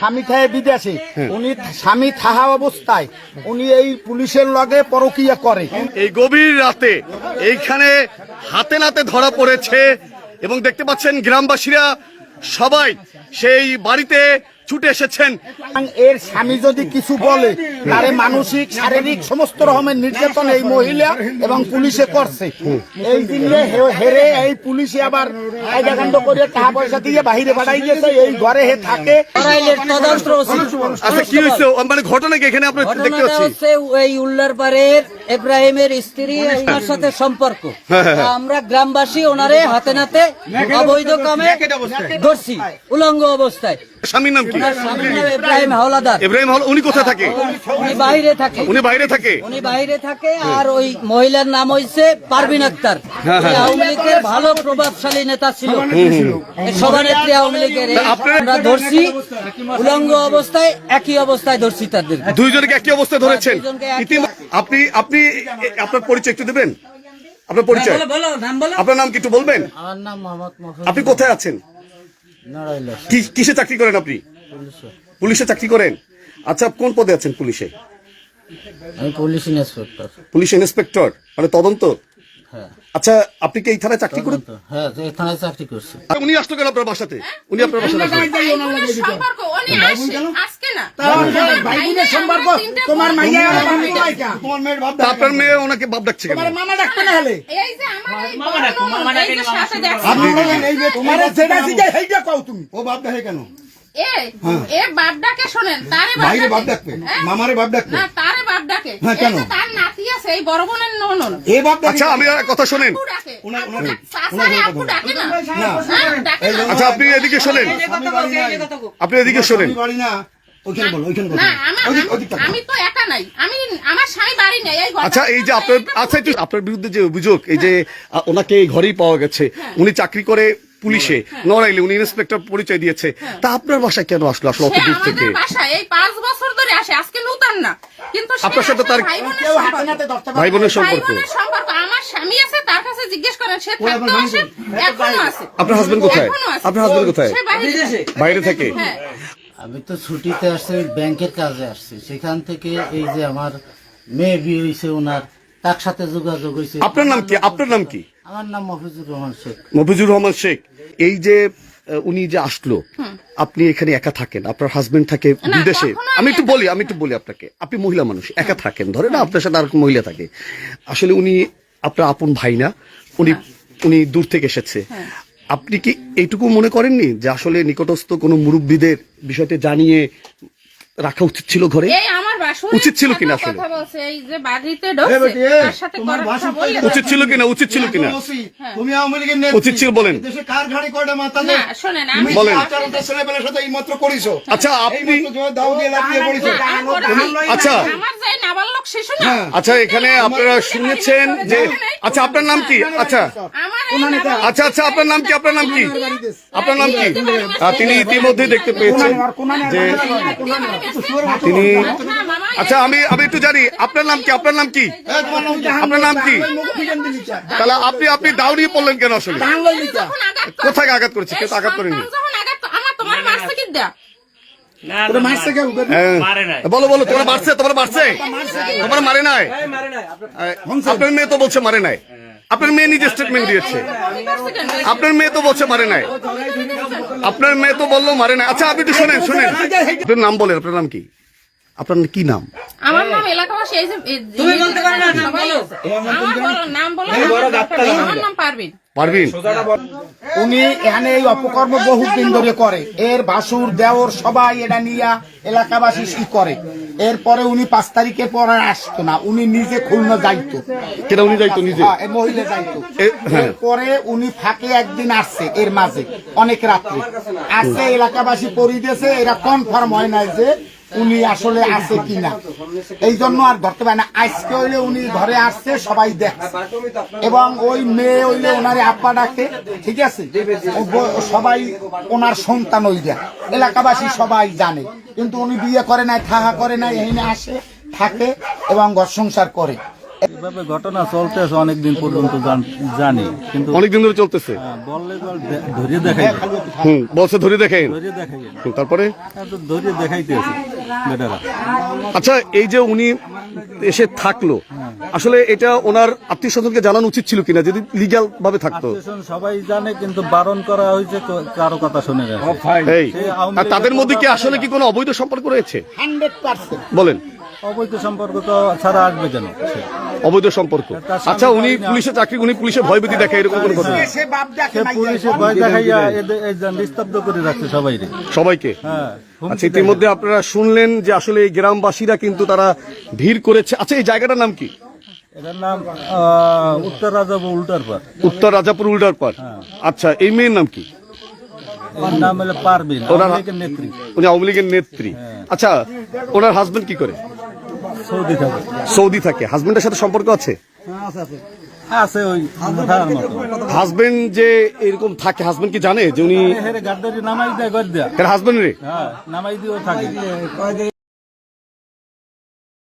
স্বামী থাকে বিদেশে উনি স্বামী থাহা অবস্থায় উনি এই পুলিশের লগে পরকিয়া করে। এই গভীর রাতে এইখানে হাতে নাতে ধরা পড়েছে এবং দেখতে পাচ্ছেন গ্রামবাসীরা সবাই সেই বাড়িতে ছুটে এসেছেন। এর স্বামী যদি কিছু বলে তারে মানসিক শারীরিক সমস্ত রকমের নির্যাতন এই মহিলা এবং পুলিশে করছে। এই দিনে হেরে এই পুলিশে আবার কায়দাকাণ্ড করে টাকা পয়সা দিয়ে বাহিরে পাঠাই গেছে এই ঘরে হে থাকে। আচ্ছা কি হয়েছে? মানে ঘটনা কি? এখানে আপনার দেখতে পাচ্ছি। হচ্ছে এই উল্লার পাড়ের ইব্রাহিমের স্ত্রী ওনার সাথে সম্পর্ক। আমরা গ্রামবাসী ওনারে হাতে নাতে অবৈধ কামে ধরছি উলঙ্গ অবস্থায়। স্বামীর নাম কি? ইব্রাহিম। হাওলাদার। ইব্রাহিম হল উনি কোথায় থাকে? উনি বাইরে থাকে। উনি বাইরে থাকে? উনি বাইরে থাকে আর ওই মহিলার নাম হইছে পারভিন আক্তার। আওয়ামী লীগের ভালো প্রভাবশালী নেতা ছিল। সভানেত্রী আওয়ামী লীগের আমরা ধরছি উলঙ্গ অবস্থায় একই অবস্থায় ধরছি তাদের। দুইজনকে একই অবস্থায় ধরেছেন? আপনি আপনি আপনার পরিচয় একটু দেবেন? আপনার পরিচয়? বলো বলো নাম আপনার নাম কি একটু বলবেন? আমার নাম মোহাম্মদ আপনি কোথায় আছেন? কিসে চাকরি করেন আপনি? পুলিশে। চাকরি করেন? আচ্ছা কোন পদে আছেন পুলিশে? Police inspector. পুলিশ ইন্সপেক্টর মানে তদন্ত? আচ্ছা আপনি কি এই থানায় চাকরি করেন? হ্যাঁ তো এখানে চাকরি করছি। উনি আসতো কেন আপনার বাসাতে। উনি আপনার বাসাতে সম্পর্ক উনি আসে আজকে না। বাইগুনের সম্পর্ক? তোমার মাইয়া আর বাপ নয় কেন? তা আপনার মেয়ে ওনাকে বাপ ডাকছে কেন? মামা ডাকতে না হলে? এই এই এই। তোমার যেটা জিজ্ঞাসা সেইটা কও তুমি? ও বাপ দেখে কেন? এ এ বাপ ডাকে শোনেন তারে বাপ বাইরে বাপ ডাকে। ডাকবে হ্যাঁ? মামারে বাপ ডাকবে না তারে বাপ ডাকে হ্যাঁ, কেন? তার নাতি আছে এই বড় বোনের ননদ এ বাপ ডাকে আচ্ছা আমি কথা শোনেন আপু ডাকে। না। হ্যাঁ, না। আচ্ছা আপনি এদিকে শোনেন। আপনি এদিকে শোনেন বাড়ি না ওইখানে বলো ওইখানে বলো না আমার ওদিক ওদিক তাকাও। আমি তো একা নাই আমি আমার স্বামী বাড়ি নেই এই আচ্ছা এই যে আপনার আচ্ছা আপনার বিরুদ্ধে যে অভিযোগ এই যে ওনাকে এই ঘরেই পাওয়া গেছে উনি চাকরি করে পুলিশে। নড়াইলে। উনি ইন্সপেক্টর পরিচয় দিয়েছে। তা আপনার বাসায় কেন আসলো? আসলো অত দূর থেকে? এই পাঁচ বছর ধরে আসে। আজকে নতুন না। কিন্তু আপনার সাথে তার- ভাই বোনের সম্পর্ক। আমার স্বামী আছে তার কাছে জিজ্ঞেস করেন সে থাকতো আসে? এখনও আছে। আপনার হাজবেন্ড কোথায়? আপনার হাজবেন্ড কোথায়? বাইরে থাকে। বাইরে থাকে? হ্যাঁ। আমি তো ছুটিতে আসছি ব্যাংকের কাজে আসছি। সেখান থেকে এই যে আমার মেয়ে বিয়ে হয়েছে ওনার তার সাথে যোগাযোগ হয়েছে আপনার নাম কি? আপনার নাম কি? আমার নাম মফিজুর রহমান শেখ। মফিজুর রহমান শেখ এই যে উনি যে আসলো আপনি এখানে একা থাকেন আপনার হাজবেন্ড থাকে বিদেশে। আমি একটু একা বলি আমি একটু বলি আপনাকে আপনি মহিলা মানুষ একা থাকেন ধরে না আপনার সাথে আর মহিলা থাকে। আসলে উনি আপনার আপন ভাই না উনি উনি দূর থেকে এসেছে। আপনি কি এইটুকু মনে করেননি যে আসলে নিকটস্থ কোনো মুরব্বীদের বিষয়টা জানিয়ে রাখা উচিত ছিল ঘরে? উচিত ছিল কিনা আসলে? উচিত ছিল কিনা উচিত ছিল কিনা তুমি আওয়ামী লীগের উচিত ছিল বলেন। দেশে কার ঘাড়ি কয়টা মাথা না নেই? আমি বলেন। আচারটা ছেলেপেলের সাথে এই মাত্র করিছো। আচ্ছা আপনি দাও দিয়ে। আচ্ছা। আমার যে নাবালক শিশু না হ্যাঁ। আচ্ছা এখানে আপনারা শুনেছেন যে আচ্ছা আপনার নাম কি আচ্ছা আচ্ছা আচ্ছা আপনার নাম কি? আপনার নাম কি? আপনার নাম কি? তিনি ইতিমধ্যে দেখতে পেয়েছেন যে তিনি আচ্ছা আমি আমি একটু জানি আপনার নাম কি? আপনার নাম কি? কি? আপনার নাম কি। তাহলে আপনি আপনি দাউড়িয়ে পড়লেন কেন আসলে? কোথায় আঘাত করেছে? কেউ আঘাত করেনি? কি? হ্যাঁ। বলো বলো তোমার মারছে? তোমার মারছে? তোমার মারে নাই? আহ, আপনার মেয়ে তো বলছে মারে নাই। আপনার মেয়ে নিজে স্টেটমেন্ট দিয়েছে? আপনার মেয়ে তো বলছে মারে নাই। আপনার মেয়ে তো বলল মারে নাই। আচ্ছা আপনি একটু শুনেন শুনেন। আপনার নাম বলেন আপনার নাম কি? আপনার কি নাম? আমার নাম এলাকাবাসী এই যে তুমি বলতে পারো না, নাম বলো। আমার বলো নাম বলো। আমার নাম পারবিন পারবিন উনি এখানে এই অপকর্ম ধরে করে। এর বাসুর দেওর সবাই এটা নিয়ে এলাকাবাসী কি করে? এরপরে উনি পাঁচ তারিখের পর আর আসতো না। উনি নিজে খুলনা যাইতো। কেন উনি যাইতো নিজে? হ্যাঁ, মহিলা যাইতো। হ্যাঁ। পরে উনি ফাঁকে একদিন আসছে এর মাঝে অনেক রাত্রে। আসছে এলাকাবাসী পরিদেশে এরা কনফার্ম হয় না যে উনি আসলে আছে কিনা? এই জন্য আর ধরতে পারে না। আজকে হইলে উনি ঘরে আসছে সবাই দেখছে। এবং ওই মেয়ে হইলে ওনারে আব্বা ডাকে ঠিক আছে? সবাই ওনার সন্তান ওই দেয় এলাকাবাসী সবাই জানে। কিন্তু উনি বিয়ে করে নাই থাকা করে নাই এখানে আসে থাকে এবং ঘর সংসার করে। এভাবে ঘটনা চলতেছে অনেকদিন পর্যন্ত জান- কিন্তু অনেকদিন ধরে চলতেছে? হ্যাঁ, বললে বল দেখাই হুম বলছে ধরে দেখেন ধরিয়ে দেখাই তারপরে? তো ধরিয়ে দেখাইতেছে। বেটারা আচ্ছা এই যে উনি এসে থাকল আসলে এটা ওনার আত্মীয় স্বজনকে জানানো উচিত ছিল কিনা যদি লিগ্যাল ভাবে থাকতো? সবাই জানে কিন্তু বারণ করা হয়েছে কারও কথা শুনে আর তাদের মধ্যে কি আসলে কি কোনো অবৈধ সম্পর্ক রয়েছে? বলেন। অবৈধ সম্পর্ক তো ছাড়া আসবে কেন? অবৈধ সম্পর্ক। আচ্ছা উনি পুলিশে চাকরি উনি পুলিশে ভয়ভীতি দেখায় এরকম কোনো দেখে নাই পুলিশে ভয় দেখাইয়া নিস্তব্ধ করে রাখছে সবাই সবাইকে? হ্যাঁ। আচ্ছা ইতিমধ্যে আপনারা শুনলেন যে আসলে এই গ্রামবাসীরা কিন্তু তারা ভিড় করেছে। আচ্ছা এই জায়গাটার নাম কি? এটার নাম উত্তর রাজা উল্টার পর উত্তর রাজাপুর উল্টার পার আচ্ছা এই মেয়ের নাম কি? নাম হলো পারবিন নেত্রী। উনি আওয়ামী লীগের নেত্রী। আচ্ছা ওনার হাজবেন্ড কি করে? সৌদি থাকে। সৌদি থাকে। হাজবেন্ডের সাথে সম্পর্ক আছে। আছে ওই হাজবেন্ড যে এরকম থাকে হাজবেন্ড কি জানে যে উনি নামাই দেয় হাজবেন্ড রে? হ্যাঁ নামাই দিয়েও থাকে।